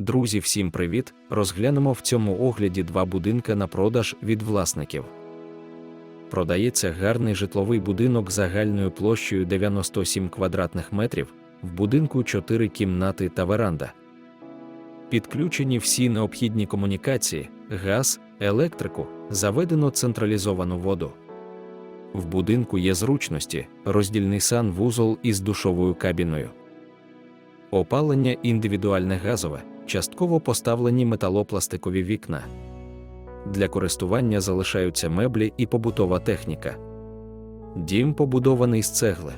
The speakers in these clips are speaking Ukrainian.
Друзі, всім привіт! Розглянемо в цьому огляді два будинка на продаж від власників. Продається гарний житловий будинок загальною площею 97 квадратних метрів, в будинку 4 кімнати та веранда. Підключені всі необхідні комунікації, газ, електрику, заведено централізовану воду. В будинку є зручності, роздільний санвузол із душовою кабіною. Опалення індивідуальне газове, частково поставлені металопластикові вікна. Для користування залишаються меблі і побутова техніка. Дім побудований з цегли.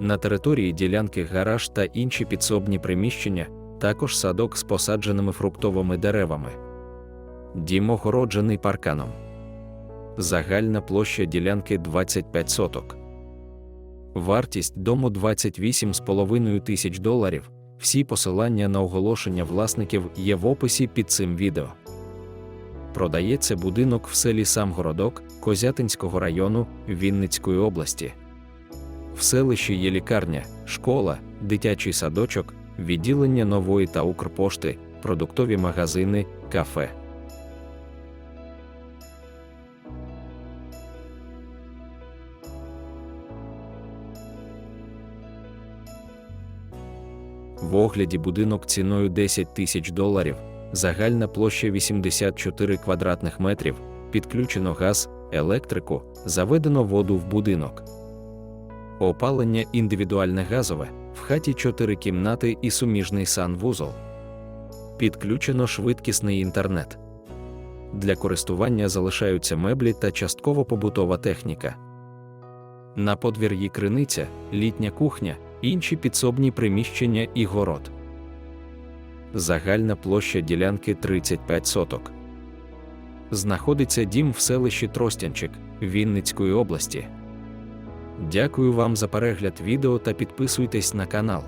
На території ділянки гараж та інші підсобні приміщення, також садок з посадженими фруктовими деревами. Дім огороджений парканом. Загальна площа ділянки 25 соток. Вартість дому 28,5 тисяч доларів. Всі посилання на оголошення власників є в описі під цим відео. Продається будинок в селі Самгородок Козятинського району Вінницької області. В селищі є лікарня, школа, дитячий садочок, відділення нової та Укрпошти, продуктові магазини, кафе. В огляді будинок ціною 10 тисяч доларів, загальна площа 84 квадратних метрів, підключено газ, електрику, заведено воду в будинок. Опалення індивідуальне газове, в хаті 4 кімнати і суміжний санвузол. Підключено швидкісний інтернет. Для користування залишаються меблі та частково побутова техніка. На подвір'ї криниця, літня кухня, інші підсобні приміщення і город. Загальна площа ділянки 35 соток. Знаходиться дім в селищі Тростянчик Вінницької області. Дякую вам за перегляд відео та підписуйтесь на канал.